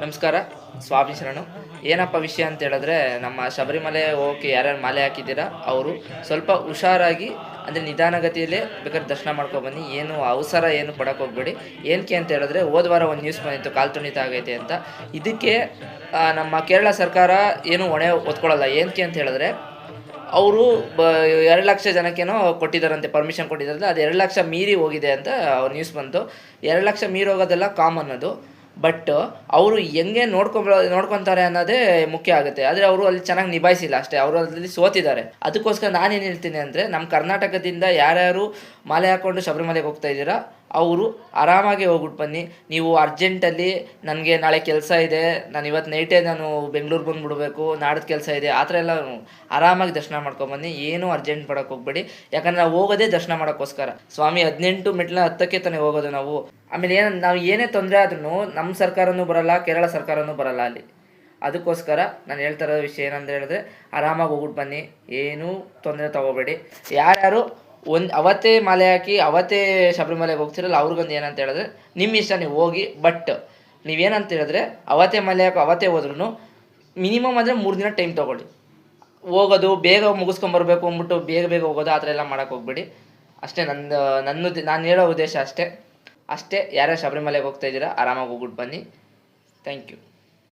ನಮಸ್ಕಾರ, ಸ್ವಾಮಿ ಶರಣು. ಏನಪ್ಪ ವಿಷಯ ಅಂತ ಹೇಳಿದ್ರೆ, ನಮ್ಮ ಶಬರಿಮಲೆ ಹೋಗಕ್ಕೆ ಯಾರ್ಯಾರು ಮಾಲೆ ಹಾಕಿದ್ದೀರಾ? ಅವರು ಸ್ವಲ್ಪ ಹುಷಾರಾಗಿ, ಅಂದರೆ ನಿಧಾನಗತಿಯಲ್ಲೇ ಬೇಕಾದ್ರೆ ದರ್ಶನ ಮಾಡ್ಕೊ ಬನ್ನಿ. ಏನು ಅವಸರ ಏನು ಪಡಕ್ಕೆ ಹೋಗ್ಬೇಡಿ. ಏನಕ್ಕೆ ಅಂತ ಹೇಳಿದ್ರೆ, ಹೋದ ಒಂದು ನ್ಯೂಸ್ ಬಂದಿತ್ತು, ಕಾಲು ತುಣಿತ ಆಗೈತೆ ಅಂತ. ಇದಕ್ಕೆ ನಮ್ಮ ಕೇರಳ ಸರ್ಕಾರ ಏನು ಹೊಣೆ ಹೊತ್ಕೊಳ್ಳಲ್ಲ. ಏನಕ್ಕೆ ಅಂತ ಹೇಳಿದ್ರೆ, ಅವರು ಬ, ಎರಡು ಲಕ್ಷ ಜನಕ್ಕೇನೋ ಕೊಟ್ಟಿದ್ದಾರಂತೆ ಪರ್ಮಿಷನ್ ಕೊಟ್ಟಿದ್ದಾರಲ್ಲ, ಅದು ಎರಡು ಲಕ್ಷ ಮೀರಿ ಹೋಗಿದೆ ಅಂತ ನ್ಯೂಸ್ ಬಂತು. ಎರಡು ಲಕ್ಷ ಮೀರಿ ಹೋಗೋದೆಲ್ಲ ಕಾಮನ್ ಅದು. ಬಟ್ ಅವರು ಹೆಂಗೆ ನೋಡ್ಕೊಂಬ, ನೋಡ್ಕೊತಾರೆ ಅನ್ನೋದೇ ಮುಖ್ಯ ಆಗುತ್ತೆ. ಆದರೆ ಅವರು ಅಲ್ಲಿ ಚೆನ್ನಾಗಿ ನಿಭಾಯಿಸಿಲ್ಲ ಅಷ್ಟೇ. ಅವರು ಅಲ್ಲಿ ಸೋತಿದ್ದಾರೆ. ಅದಕ್ಕೋಸ್ಕರ ನಾನೇನು ಹೇಳ್ತೀನಿ ಅಂದರೆ ನಮ್ಮ ಕರ್ನಾಟಕದಿಂದ ಯಾರ್ಯಾರು ಮಾಲೆ ಹಾಕ್ಕೊಂಡು ಶಬರಿಮಲೆಗೆ ಹೋಗ್ತಾ ಇದ್ದೀರಾ ಅವರು ಆರಾಮಾಗಿ ಹೋಗ್ಬಿಟ್ಟು ಬನ್ನಿ. ನೀವು ಅರ್ಜೆಂಟಲ್ಲಿ ನನಗೆ ನಾಳೆ ಕೆಲಸ ಇದೆ. ನಾನು ಇವತ್ತು ನೈಟೇ ನಾನು ಬೆಂಗಳೂರು ಬಂದುಬಿಡಬೇಕು. ನಾಡದ ಕೆಲಸ ಇದೆ. ಆ ಥರ ಎಲ್ಲ ಆರಾಮಾಗಿ ದರ್ಶನ ಮಾಡ್ಕೊಂಬನ್ನಿ ಏನೂ ಅರ್ಜೆಂಟ್ ಪಡೋಕೆ ಹೋಗ್ಬೇಡಿ. ಯಾಕಂದ್ರೆ ನಾವು ಹೋಗೋದೇ ದರ್ಶನ ಮಾಡೋಕ್ಕೋಸ್ಕರ. ಸ್ವಾಮಿ ಹದಿನೆಂಟು ಮೆಟ್ಲ ಹತ್ತಕ್ಕೆ ತಾನೇ ಹೋಗೋದು ನಾವು. ಆಮೇಲೆ ಏನು, ನಾವು ಏನೇ ತೊಂದರೆ ಆದ್ರೂ ನಮ್ಮ ಸರ್ಕಾರನೂ ಬರಲ್ಲ, ಕೇರಳ ಸರ್ಕಾರನೂ ಬರಲ್ಲ ಅಲ್ಲಿ. ಅದಕ್ಕೋಸ್ಕರ ನಾನು ಹೇಳ್ತಾ ಇರೋ ವಿಷಯ ಏನಂದ್ರೆ ಹೇಳಿದ್ರೆ ಆರಾಮಾಗಿ ಹೋಗ್ಬಿಟ್ಟು ಬನ್ನಿ. ಏನೂ ತೊಂದರೆ ತಗೋಬೇಡಿ. ಯಾರ್ಯಾರು ಒಂದು ಅವತ್ತೇ ಮಾಲೆ ಹಾಕಿ, ಅವತ್ತೇ ಶಬರಿಮಲೆಗೆ ಹೋಗ್ತಿರಲ್ಲ, ಅವ್ರಿಗೊಂದು ಏನಂತ ಹೇಳಿದ್ರೆ ನಿಮ್ಮ ಇಷ್ಟ, ನೀವು ಹೋಗಿ ಬಟ್ ನೀವೇನಂತ ಹೇಳಿದ್ರೆ, ಅವತ್ತೇ ಮಾಲೆ ಹಾಕೋ, ಅವತ್ತೇ ಹೋದ್ರೂ ಮಿನಿಮಮ್ ಅಂದರೆ ಮೂರು ದಿನ ಟೈಮ್ ತೊಗೊಳ್ಳಿ. ಹೋಗೋದು, ಬೇಗ ಮುಗಿಸ್ಕೊಂಬರ್ಬೇಕು ಅಂದ್ಬಿಟ್ಟು ಬೇಗ ಬೇಗ ಹೋಗೋದು ಆ ಥರ ಎಲ್ಲ ಮಾಡೋಕ್ಕೆ ಹೋಗ್ಬೇಡಿ. ಅಷ್ಟೇ ನನ್ನ ನನ್ನ ನಾನು ಹೇಳೋ ಉದ್ದೇಶ ಅಷ್ಟೇ. ಅಷ್ಟೇ, ಯಾರ್ಯಾರು ಶಬರಿಮಲೆಗೆ ಹೋಗ್ತಾ ಇದ್ದೀರಾ, ಆರಾಮಾಗಿ ಹೋಗ್ಬಿಟ್ಟು ಬನ್ನಿ. Thank you